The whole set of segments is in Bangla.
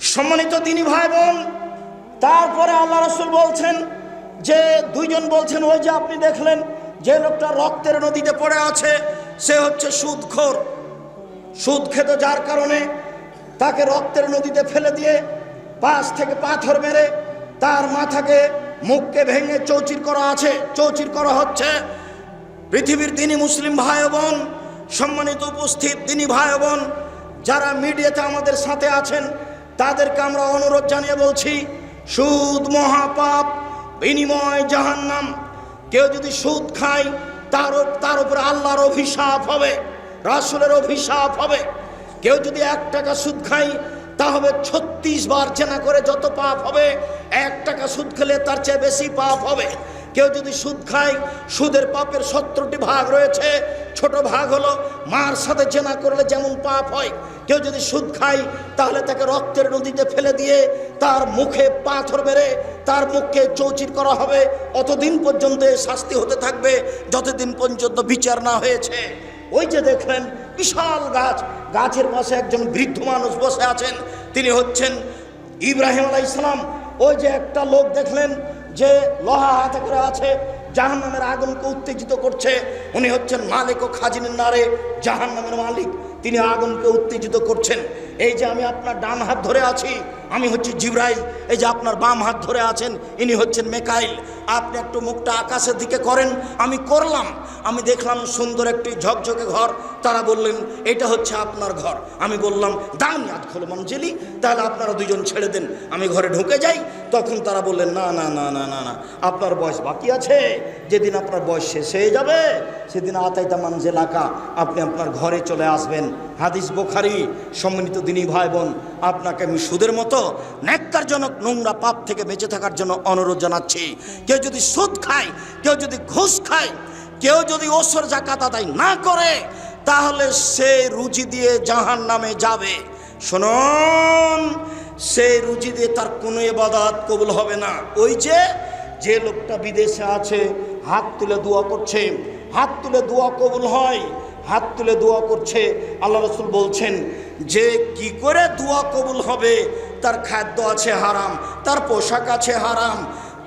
সম্মানিত তিনি ভাই বোন, তারপরে আল্লাহ রসুল বলছেন যে দুইজন বলছেন, ওই যে আপনি দেখলেন যে লোকটা রক্তের নদীতে পড়ে আছে, সে হচ্ছে সুদখোর। সুদ খেত যার কারণে তাকে রক্তের নদীতে ফেলে দিয়ে পাশ থেকে পাথর মেরে তার মাথাকে মুখকে ভেঙে চৌচির করা আছে, চৌচির করা হচ্ছে। পৃথিবীর দিনী মুসলিম ভাই বোন, সম্মানিত উপস্থিত দিনী ভাই বোন, যারা মিডিয়াতে আমাদের সাথে আছেন তাদেরকে আমরা অনুরোধ জানিয়ে বলছি, সুদ মহাপাপ, বিনিময় জাহান্নাম। কেউ যদি সুদ খায়, তার তার উপরে আল্লাহর অভিশাপ হবে, রাসুলের অভিশাপ হবে। কেউ যদি এক টাকা সুদ খায়, তা হবে ছত্রিশ বার চেনা করে যত পাপ হবে, এক টাকা সুদ খেলে তার চেয়ে বেশি পাপ হবে। কেউ যদি সুদ খায়, সুদের পাপের সত্তরটি ভাগ রয়েছে। ছোট ভাগ হলো মার সাথে জেনা করলে যেমন পাপ হয়। কেউ যদি সুদ খায়, তাহলে তাকে রক্তের নদীতে ফেলে দিয়ে তার মুখে পাথর মেরে তার মুখকে চৌচির করা হবে। অতদিন পর্যন্ত শাস্তি হতে থাকবে, যতদিন পর্যন্ত বিচার না হয়েছে। ওই যে দেখলেন বিশাল গাছ। গাছের পাশে একজন বৃদ্ধ মানুষ বসে আছেন। তিনি হচ্ছেন ইব্রাহিম আলাই ইসলাম ওই যে একটা লোক দেখলেন যে লোহা হাতে করে আছে, জাহান্নামের আগুনকে উত্তেজিত করছে। উনি হচ্ছেন মালিক ও খাজিনের নারে জাহান্নামের মালিক। তিনি আগুনকে উত্তেজিত করছেন। এই যে আমি আপনার ডান হাত ধরে আছি, আমি হচ্ছি জিব্রাইল। এই যে আপনার বাম হাত ধরে আছেন, ইনি হচ্ছেন মেকাইল। আপনি একটু মুখটা আকাশের দিকে করেন, আমি করলাম। আমি দেখলাম সুন্দর একটি ঝকঝকে ঘর। তারা বললেন, এটা হচ্ছে আপনার ঘর। আমি বললাম, দান ইয়াদ খোলো মঞ্জেলি। তাহলে আপনারা দুজন ছেড়ে দেন। আমি ঘরে ঢুকে যাই তখন তারা বললেন, না না না না না না, আপনার বয়স বাকি আছে। যেদিন আপনার বয়স শেষ হয়ে যাবে, সেদিন আতাইতা মানজেল এলাকা, আপনি আপনার ঘরে চলে আসবেন। হাদিস বোখারি সম্মানিত দিনী ভাই বোন, আপনাকে আমি সুদের মতো ন্যাক্কারজনক নোংরা পাপ থেকে বেঁচে থাকার জন্য অনুরোধ জানাচ্ছি। কেউ যদি সুদ খায়, কেউ যদি ঘুষ খায়, কেউ যদি ওসর জাকাত আদায় না করে, তাহলে সে রুচি দিয়ে জাহান নামে যাবে। শুনুন সেই রুজি দিয়ে তার কোনো এবাদাত কবুল হবে না। ওই যে যে লোকটা বিদেশে আছে, হাত তুলে দোয়া করছে, হাত তুলে দোয়া কবুল হয়, হাত তুলে দোয়া করছে, আল্লাহ রসুল বলছেন, যে কি করে দোয়া কবুল হবে? তার খাদ্য আছে হারাম, তার পোশাক আছে হারাম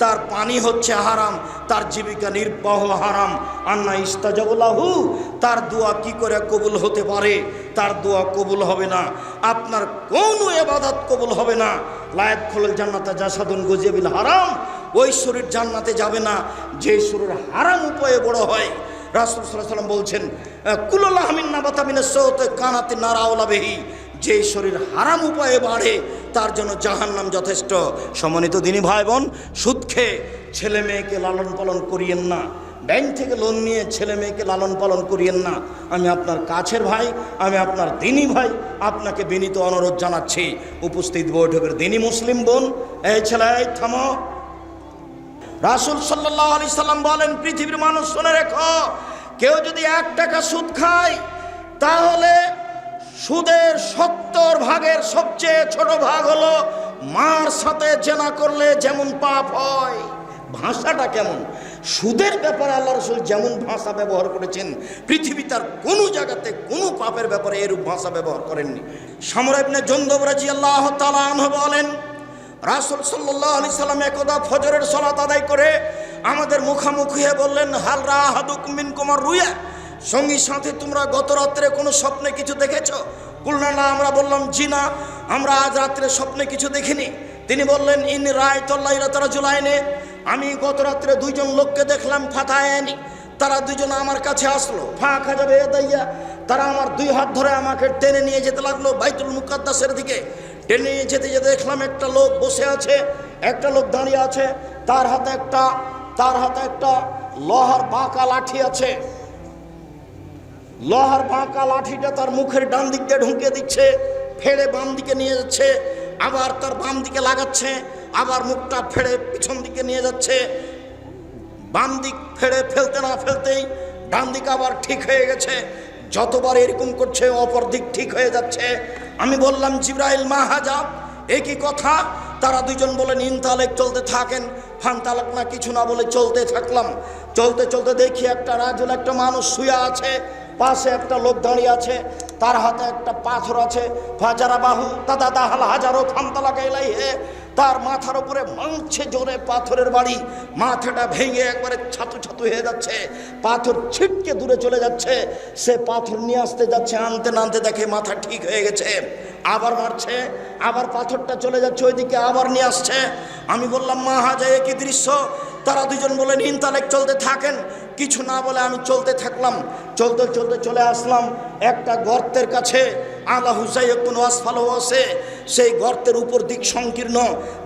তার পানি হচ্ছে হারাম, তার জীবিকা নির্বাহ হারাম। আন্না ইস্তাজাবুল্লাহু তার দোয়া কি করে কবুল হতে পারে? তার দোয়া কবুল হবে না। আপনার কোনো এবাদত কবুল হবে না। লায়ত খোলল জান্নাতা জাসাদুন গজিয়াবিল হারাম, ওই শরীর জান্নাতে যাবে না। যে শরীর হারাম উপায়ে বড় হয়। রাসুল সাল্লাহ সাল্লাম বলছেন কুল্লাহ আমিন নাবাতামিনের সৌত কানাতে নারাওলাবেহি যে শরীর হারাম উপায়ে বাড়ে, তার জন্য জাহান্নাম যথেষ্ট। সমন্বিত দিনী ভাই বোন সুদ খেয়ে ছেলে মেয়েকে লালন পালন করিয়েন না। ব্যাংক থেকে লোন নিয়ে ছেলে মেয়েকে লালন পালন করিয়েন না। আমি আপনার কাছের ভাই, আমি আপনার দিনী ভাই, আপনাকে বিনীত অনুরোধ জানাচ্ছি। উপস্থিত বৈঠকের দিনী মুসলিম বোন, এই ছেলে থামো। রাসুল সাল্লাহ আলি সাল্লাম বলেন, পৃথিবীর মানুষ শুনে রেখো, কেউ যদি এক টাকা সুদ খায়, তাহলে সুদের সত্তর ভাগের সবচেয়ে ছোট ভাগ হলো মার সাথে জেনা করলে যেমন পাপ হয়। ভাষাটা কেমন? সুদের ব্যাপারে আল্লাহ রসুল যেমন ভাষা ব্যবহার করেছেন, পৃথিবী তার কোনো জায়গাতে কোনো পাপের ব্যাপারে এরূপ ভাষা ব্যবহার করেননি। সামরাইবনে জন্দবরাজি আল্লাহ তালা বলেন, রাসুল সাল্লাহ আলি সাল্লাম একদা ফজরের সলাত আদায় করে আমাদের মুখামুখি হয়ে বললেন, হাল রাহাদুক মিন কুমার রুয়া। সঙ্গী সাথে তোমরা গত রাত্রে কোনো স্বপ্নে কিছু দেখেছ? কুলনা, না, আমরা বললাম, জি না, আমরা আজ রাত্রে স্বপ্নে কিছু দেখিনি। তিনি বললেন, ইন রায় তল্লাইরা তারা জুলাইনে, আমি গত রাত্রে দুইজন লোককে দেখলাম ফাতায়নি। তারা দুজন আমার কাছে আসলো। ফাঁকা যাবে দাইয়া তারা আমার দুই হাত ধরে আমাকে টেনে নিয়ে যেতে লাগল বাইতুল মুকাদ্দাসের দিকে। টেনে নিয়ে যেতে যেতে দেখলাম একটা লোক বসে আছে, একটা লোক দাঁড়িয়ে আছে, তার হাতে একটা, তার হাতে একটা লোহার বাঁকা লাঠি আছে। লোহার বাঁকা লাঠিটা তার মুখের ডান দিক দিয়ে ঢুকিয়ে দিচ্ছে, ফেড়ে বাম দিকে নিয়ে যাচ্ছে, আবার তার বাম দিকে লাগাচ্ছে, আবার মুখটা ফেড়ে পিছন দিকে নিয়ে যাচ্ছে। বাম দিক ফেড়ে ফেলতে না ফেলতেই ডান দিক আবার ঠিক হয়ে গেছে। যতবার এরকম করছে, অপর দিক ঠিক হয়ে যাচ্ছে। আমি বললাম, জিব্রাইল মাহাজা একই কথা? তারা দুজন বলেন ইনতালেক চলতে থাকেন। ফান তালাক না, কিছু না বলে চলতে থাকলাম। চলতে চলতে দেখি একটা রাজুল, একটা মানুষ শুয়ে আছে। পাশে একটা লোক দাঁড়িয়ে আছে, তার হাতে একটা পাথর আছে। ফাজারা বাহু দাদা দাহাল হাজারো খামতা লাগাইলাই হে তার মাথার উপরে মাংছে জোরে পাথরের বাড়ি। মাথাটা ভেঙে একবারে ছাতু ছাতু হয়ে যাচ্ছে। পাথর ছিটকে দূরে চলে যাচ্ছে। সে পাথর নিয়ে আসতে যাচ্ছে, আনতে নানতে দেখে মাথা ঠিক হয়ে গেছে। আবার মারছে, আবার পাথরটা চলে যাচ্ছে, ওইদিকে আবার নিয়ে আসছে। আমি বললাম, মা হাজায় কি দৃশ্য। তারা দুজন বলেন ইনতালেক চলতে থাকেন। কিছু না বলে আমি চলতে থাকলাম। চলতে চলতে চলে আসলাম একটা গর্তের কাছে। আলা হুসাইকুন আসফাল আছে। সেই গর্তের উপর দিক সংকীর্ণ,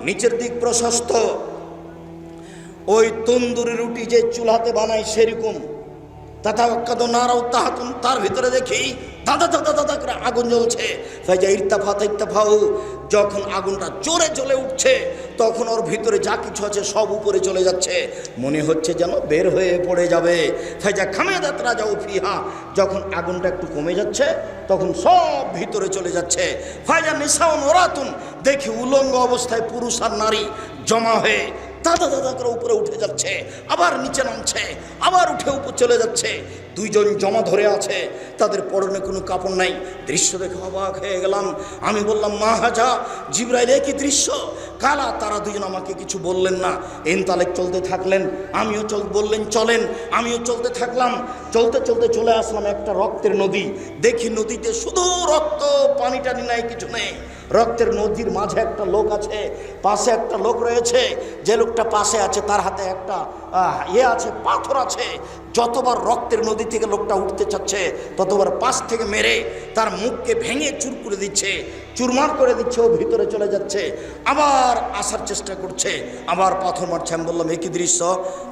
নিচের দিক প্রশস্ত। ওই তন্দুরি রুটি যে চুলাতে বানায় সেরকম। তথা কত নারাও তাহাতুন, তার ভিতরে দেখি দাদা দাদা দাদা করে আগুন জ্বলছে। ফাইজা ইর্তাফা ইত্তাফাও যখন আগুনটা জোরে জ্বলে উঠছে তখন ওর ভিতরে যা কিছু আছে সব উপরে চলে যাচ্ছে। মনে হচ্ছে যেন বের হয়ে পড়ে যাবে। ফাইজা খামেদাত রাজা উফিহা যখন আগুনটা একটু কমে যাচ্ছে, তখন সব ভিতরে চলে যাচ্ছে। ফাইজা নিসাউন ওরাতুন, দেখি উলঙ্গ অবস্থায় পুরুষ আর নারী জমা হয়ে দাদা দাদা করে উপরে উঠে যাচ্ছে আবার নিচে নামছে আবার উঠে উপর চলে যাচ্ছে দুইজন জমা ধরে আছে তাদের পরনে কোনো কাপড় নাই দৃশ্য দেখে অবাক হয়ে গেলাম আমি বললাম মা হাজা জিব্রাইল কি দৃশ্য কালা তারা দুজন আমাকে কিছু বললেন না এন তালেক চলতে থাকলেন আমিও চল বললেন চলেন আমিও চলতে থাকলাম চলতে চলতে চলে আসলাম একটা রক্তের নদী দেখি নদীতে শুধু রক্ত পানি টানি নাই কিছু নেই রক্তের নদীর মাঝে একটা লোক আছে, পাশে একটা লোক রয়েছে, যে লোকটা পাশে আছে, তার হাতে একটা ইয়ে আছে, পাথর আছে। যতবার রক্তের নদী থেকে লোকটা উঠতে চাচ্ছে, ততবার পাশ থেকে মেরে তার মুখকে ভেঙে চুর করে দিচ্ছে। চুরমার করে দিচ্ছে, ও ভিতরে চলে যাচ্ছে। আবার আসার চেষ্টা করছে। আবার পাথর মারছে আমি বললাম একই দৃশ্য?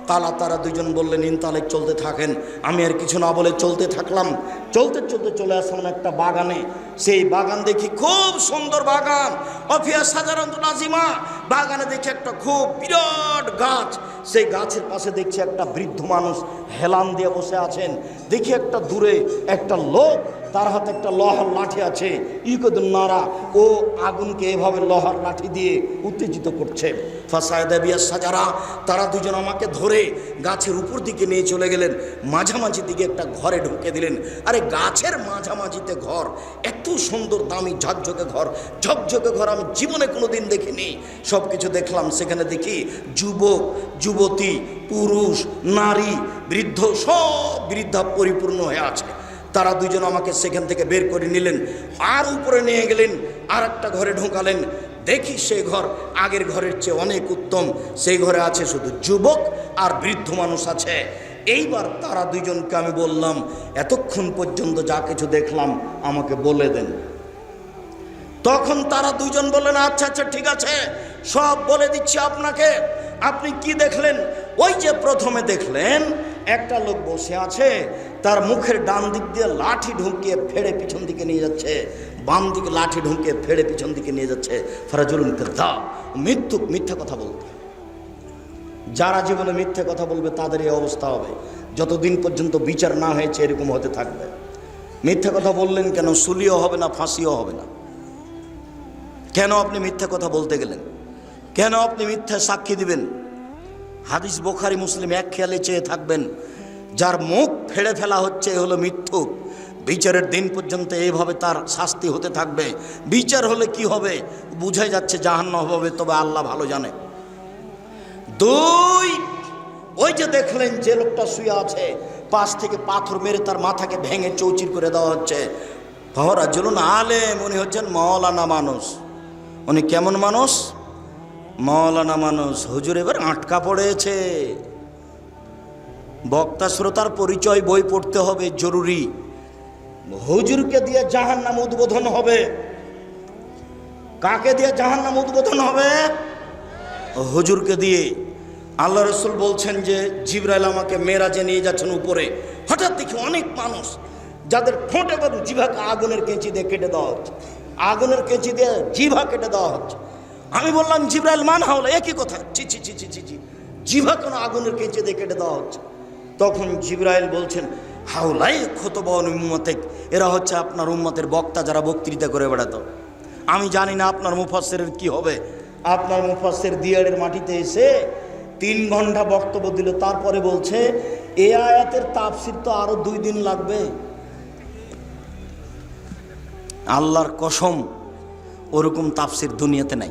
তালা তারা দুজন বললেন ইনতালেক চলতে থাকেন। আমি আর কিছু না বলে চলতে থাকলাম। চলতে চলতে চলে আসলাম একটা বাগানে। সেই বাগান দেখি খুব সুন্দর বাগান। অফিয়া সাধারণত নাজিমা। বাগানে দেখি একটা খুব বিরাট গাছ। সেই গাছের পাশে দেখছি একটা বৃদ্ধ মানুষ হেলান দিয়ে বসে আছেন। দেখি একটা দূরে একটা লোক তার হাতে একটা লোহার লাঠি আছে। ইকদুন নারা ও আগুনকে এভাবে লোহার লাঠি দিয়ে উত্তেজিত করছে। ফাসায়দাবিয়া সাজারা, তারা দুজন আমাকে ধরে গাছের উপর দিকে নিয়ে চলে গেলেন। মাঝামাঝি দিকে একটা ঘরে ঢুকে দিলেন। আরে গাছের মাঝামাঝিতে ঘর, এত সুন্দর দামি ঝকঝকে ঘর। ঝকঝকে ঘর আমি জীবনে কোনো দিন দেখিনি। সব কিছু দেখলাম, সেখানে দেখি যুবক, যুবতী, পুরুষ, নারী, বৃদ্ধ, সব বৃদ্ধা পরিপূর্ণ হয়ে আছে। তারা দুজন আমাকে সেখান থেকে বের করে নিলেন। আর উপরে নিয়ে গেলেন আর একটা ঘরে ঢোকালেন। দেখি সেই ঘর আগের ঘরের চেয়ে অনেক উত্তম। সেই ঘরে আছে শুধু যুবক আর বৃদ্ধ মানুষ আছে। এইবার তারা দুইজনকে আমি বললাম, এতক্ষণ পর্যন্ত যা কিছু দেখলাম, আমাকে বলে দেন। তখন তারা দুজন বললেন আচ্ছা আচ্ছা ঠিক আছে, সব বলে দিচ্ছি আপনাকে। আপনি কি দেখলেন? ওই যে প্রথমে দেখলেন একটা লোক বসে আছে, তার মুখের ডান দিক দিয়ে লাঠি ঢুকিয়ে ফেড়ে পিছন দিকে নিয়ে যাচ্ছে। বাম দিকে লাঠি ঢুকিয়ে ফেড়ে পিছন দিকে নিয়ে যাচ্ছে। ফরাজুল দা মৃত্যু মিথ্যা কথা বলতে যারা জীবনে মিথ্যে কথা বলবে, তাদের এই অবস্থা হবে। যতদিন পর্যন্ত বিচার না হয়েছে, এরকম হতে থাকবে। মিথ্যা কথা বললেন কেন? সুলিও হবে না, ফাঁসিও হবে না। কেন আপনি মিথ্যা কথা বলতে গেলেন? কেন আপনি মিথ্যা সাক্ষী দিবেন? হাদিস বোখারি মুসলিম এক খেয়ালে চেয়ে থাকবেন, যার মুখ ফেড়ে ফেলা হচ্ছে এ হলো মিথ্যুক বিচারের দিন পর্যন্ত এইভাবে তার শাস্তি হতে থাকবে। বিচার হলে কি হবে? বুঝাই যাচ্ছে জাহান্ন হবে, তবে আল্লাহ ভালো জানে। দুই, ওই যে দেখলেন যে লোকটা শুয়ে আছে, পাশ থেকে পাথর মেরে তার মাথাকে ভেঙে চৌচির করে দেওয়া হচ্ছে। ভরা জলুন আলে মনে হচ্ছেন মৌলানা মানুষ। উনি কেমন মানুষ? মৌলানা মানুষ হুজুর এবার আটকা পড়েছে। বক্তা শ্রোতার পরিচয় বই পড়তে হবে, জরুরি। হুজুরকে দিয়ে জাহান নাম উদ্বোধন হবে। কাকে দিয়ে জাহান নাম উদ্বোধন হবে? হুজুরকে দিয়ে। আল্লাহ রসুল বলছেন যে, জিব্রাইল আমাকে মেরাজে নিয়ে যাচ্ছেন উপরে। হঠাৎ দেখি অনেক মানুষ, যাদের ঠোঁট এবং জিভাকে আগুনের কেঁচি দিয়ে কেটে দেওয়া হচ্ছে। আগুনের কেঁচি দিয়ে জিভা কেটে দেওয়া হচ্ছে। আমি বললাম, জিব্রাইল, মান হাওলা একই কথা? চি চি চি চি চি চি জিভা কোনো আগুনের কেঁচি দিয়ে কেটে দেওয়া হচ্ছে। তখন জিব্রাইল বলছেন, হাওলাই ক্ষত বহন উম্মতেক, এরা হচ্ছে আপনার উম্মতের বক্তা যারা বক্তৃতা করে বেড়াতো। আমি জানি না আপনার মুফাসের কি হবে। আপনার মুফাসের দিয়ারের মাটিতে এসে তিন ঘণ্টা বক্তব্য দিল, তারপরে বলছে, এ আয়াতের তাফসির তো আরও দুই দিন লাগবে। আল্লাহর কসম, ওরকম তাফসির দুনিয়াতে নাই।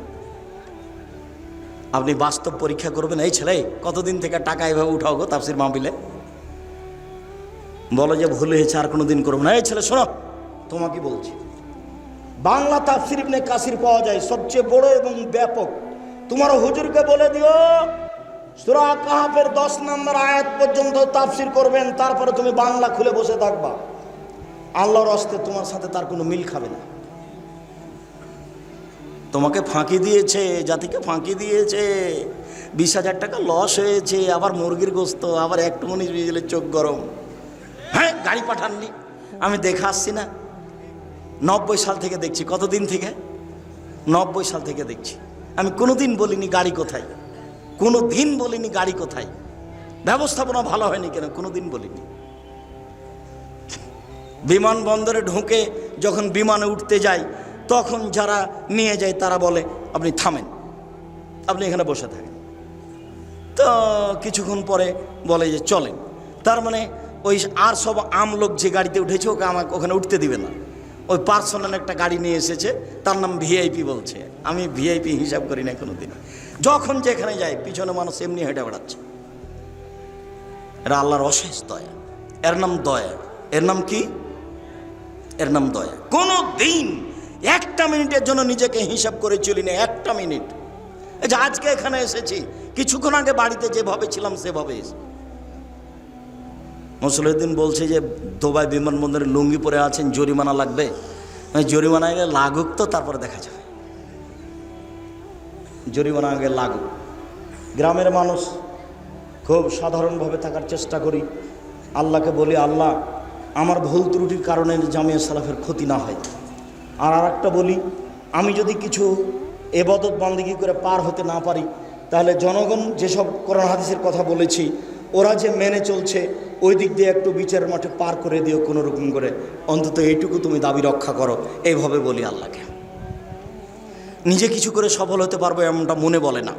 আপনি বাস্তব পরীক্ষা করবেন। এই ছেলে, কতদিন থেকে টাকা এভাবে উঠাও গো তাফসির মাহবিলে বলো যে ভুল হয়েছে, আর কোনো দিন করব না। এই ছেলে, শোনো, তোমাকে বলছি। বাংলা তাফসির ইবনে কাসির পাওয়া যায় সবচেয়ে বড় এবং ব্যাপক। তোমার হুজুরকে বলে দিও, সুরা কাহাফের দশ নম্বর আয়াত পর্যন্ত তাফসির করবেন, তারপরে তুমি বাংলা খুলে বসে থাকবা। আল্লাহর অস্তে তোমার সাথে তার কোনো মিল খাবে না। তোমাকে ফাঁকি দিয়েছে, জাতিকে ফাঁকি দিয়েছে। বিশ হাজার টাকা লস হয়েছে, আবার মুরগির গোস্ত, আবার একটু মনিষ গেলে চোখ গরম। হ্যাঁ গাড়ি পাঠাননি। আমি দেখে আসছি না। নব্বই সাল থেকে দেখছি। কতদিন থেকে? নব্বই সাল থেকে দেখছি। আমি কোনো দিন বলিনি গাড়ি কোথায়। কোনো দিন বলিনি গাড়ি কোথায়। ব্যবস্থাপনা ভালো হয়নি কেন? কোনো দিন বলিনি। বিমানবন্দরে ঢুকে যখন বিমানে উঠতে যাই তখন যারা নিয়ে যায়, তারা বলে, আপনি থামেন। আপনি এখানে বসে থাকেন। তো কিছুক্ষণ পরে বলে যে, চলেন। তার মানে ওই আর সব আম লোক যে গাড়িতে উঠেছে, ওকে আমাকে ওখানে উঠতে দিবে না। ওই পার্সোনাল একটা গাড়ি নিয়ে এসেছে, তার নাম ভিআইপি বলছে। আমি ভিআইপি হিসাব করি না কোনো দিন যখন যেখানে যায় পিছনে মানুষ এমনি হেঁটে বেড়াচ্ছে। এটা আল্লাহর অশেষ দয়া। এর নাম দয়া। এর নাম কি? এর নাম দয়া। কোনো দিন একটা মিনিটের জন্য নিজেকে হিসাব করে চলি না, একটা মিনিট। এই যে আজকে এখানে এসেছি, কিছুক্ষণ আগে বাড়িতে যেভাবে ছিলাম, সেভাবে এসে মুসলিউদ্দিন বলছে যে, দুবাই বিমানবন্দরে লুঙ্গি পরে আছেন, জরিমানা লাগবে। জরিমানা আগে লাগুক তো, তারপরে দেখা যাবে। জরিমানা আগে লাগুক। গ্রামের মানুষ খুব সাধারণভাবে থাকার চেষ্টা করি। আল্লাহকে বলি, আল্লাহ, আমার ভুল ত্রুটির কারণে জামিয়া সালাফের ক্ষতি না হয়। আর আর একটা বলি, আমি যদি কিছু এবাদত বান্দিগি করে পার হতে না পারি, তাহলে জনগণ যেসব কোরআন হাদিসের কথা বলেছি, ওরা যে মেনে চলছে, ওই দিক দিয়ে একটু বিচারের মাঠে পার করে দিও কোনো রকম করে। অন্তত এইটুকু তুমি দাবি রক্ষা করো, এইভাবে বলি আল্লাহকে। নিজে কিছু করে সফল হতে পারব এমনটা মনে বলে না।